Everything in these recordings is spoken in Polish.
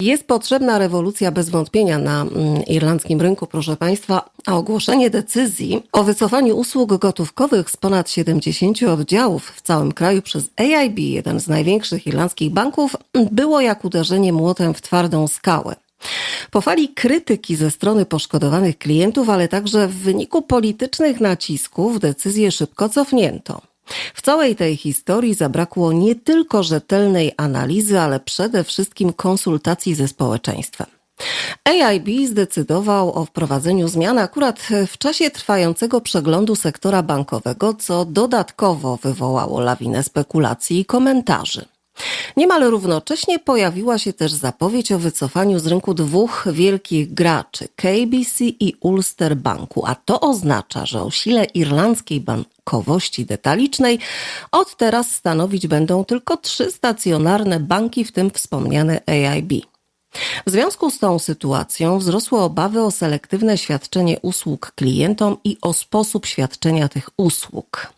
Jest potrzebna rewolucja bez wątpienia na mm, irlandzkim rynku, proszę Państwa, a ogłoszenie decyzji o wycofaniu usług gotówkowych z ponad 70 oddziałów w całym kraju przez AIB, jeden z największych irlandzkich banków, było jak uderzenie młotem w twardą skałę. Po fali krytyki ze strony poszkodowanych klientów, ale także w wyniku politycznych nacisków decyzję szybko cofnięto. W całej tej historii zabrakło nie tylko rzetelnej analizy, ale przede wszystkim konsultacji ze społeczeństwem. AIB zdecydował o wprowadzeniu zmian akurat w czasie trwającego przeglądu sektora bankowego, co dodatkowo wywołało lawinę spekulacji i komentarzy. Niemal równocześnie pojawiła się też zapowiedź o wycofaniu z rynku dwóch wielkich graczy KBC i Ulster Banku, a to oznacza, że o sile irlandzkiej bankowości detalicznej od teraz stanowić będą tylko trzy stacjonarne banki, w tym wspomniane AIB. W związku z tą sytuacją wzrosły obawy o selektywne świadczenie usług klientom i o sposób świadczenia tych usług.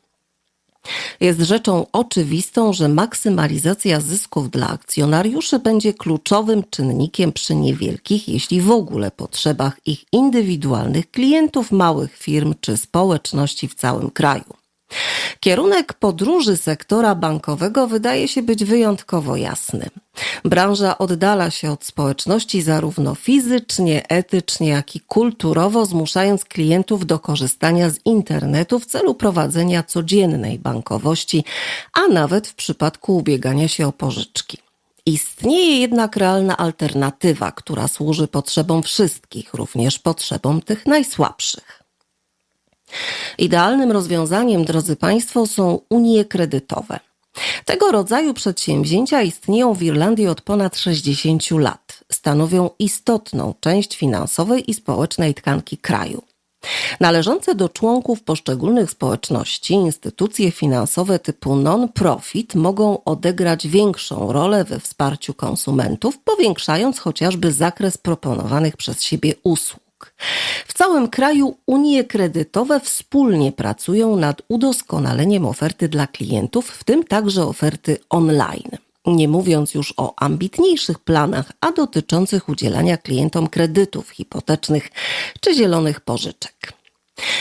Jest rzeczą oczywistą, że maksymalizacja zysków dla akcjonariuszy będzie kluczowym czynnikiem przy niewielkich, jeśli w ogóle potrzebach ich indywidualnych klientów, małych firm czy społeczności w całym kraju. Kierunek podróży sektora bankowego wydaje się być wyjątkowo jasny. Branża oddala się od społeczności zarówno fizycznie, etycznie, jak i kulturowo, zmuszając klientów do korzystania z internetu w celu prowadzenia codziennej bankowości, a nawet w przypadku ubiegania się o pożyczki. Istnieje jednak realna alternatywa, która służy potrzebom wszystkich, również potrzebom tych najsłabszych. Idealnym rozwiązaniem, drodzy Państwo, są unie kredytowe. Tego rodzaju przedsięwzięcia istnieją w Irlandii od ponad 60 lat. Stanowią istotną część finansowej i społecznej tkanki kraju. Należące do członków poszczególnych społeczności instytucje finansowe typu non-profit mogą odegrać większą rolę we wsparciu konsumentów, powiększając chociażby zakres proponowanych przez siebie usług. W całym kraju unie kredytowe wspólnie pracują nad udoskonaleniem oferty dla klientów, w tym także oferty online. Nie mówiąc już o ambitniejszych planach, a dotyczących udzielania klientom kredytów hipotecznych czy zielonych pożyczek.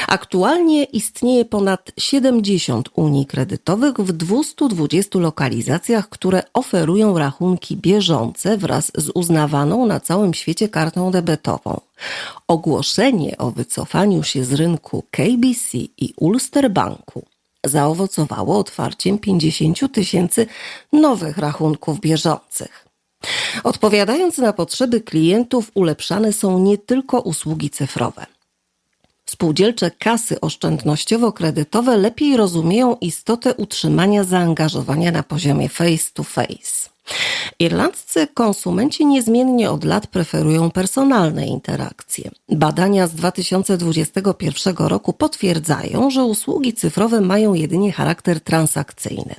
Aktualnie istnieje ponad 70 unii kredytowych w 220 lokalizacjach, które oferują rachunki bieżące wraz z uznawaną na całym świecie kartą debetową. Ogłoszenie o wycofaniu się z rynku KBC i Ulster Banku zaowocowało otwarciem 50 tysięcy nowych rachunków bieżących. Odpowiadając na potrzeby klientów, ulepszane są nie tylko usługi cyfrowe. Spółdzielcze kasy oszczędnościowo-kredytowe lepiej rozumieją istotę utrzymania zaangażowania na poziomie face to face. Irlandzcy konsumenci niezmiennie od lat preferują personalne interakcje. Badania z 2021 roku potwierdzają, że usługi cyfrowe mają jedynie charakter transakcyjny.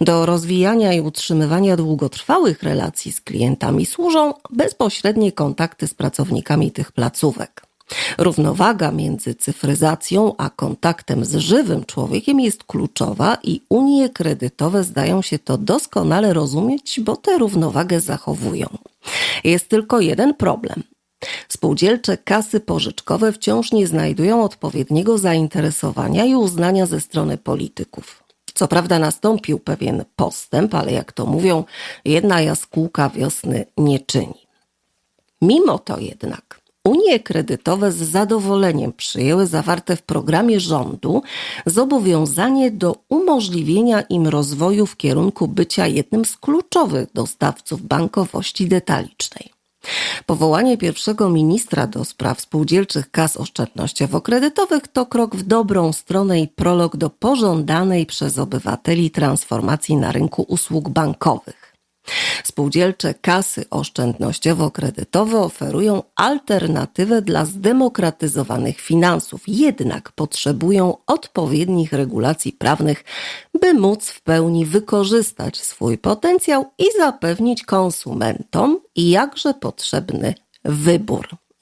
Do rozwijania i utrzymywania długotrwałych relacji z klientami służą bezpośrednie kontakty z pracownikami tych placówek. Równowaga między cyfryzacją a kontaktem z żywym człowiekiem jest kluczowa i unie kredytowe zdają się to doskonale rozumieć, bo tę równowagę zachowują. Jest tylko jeden problem. Spółdzielcze kasy pożyczkowe wciąż nie znajdują odpowiedniego zainteresowania i uznania ze strony polityków. Co prawda nastąpił pewien postęp, ale jak to mówią, jedna jaskółka wiosny nie czyni. Mimo to jednak Unie kredytowe z zadowoleniem przyjęły zawarte w programie rządu zobowiązanie do umożliwienia im rozwoju w kierunku bycia jednym z kluczowych dostawców bankowości detalicznej. Powołanie pierwszego ministra do spraw spółdzielczych kas oszczędnościowo-kredytowych to krok w dobrą stronę i prolog do pożądanej przez obywateli transformacji na rynku usług bankowych. Spółdzielcze kasy oszczędnościowo-kredytowe oferują alternatywę dla zdemokratyzowanych finansów, jednak potrzebują odpowiednich regulacji prawnych, by móc w pełni wykorzystać swój potencjał i zapewnić konsumentom jakże potrzebny wybór.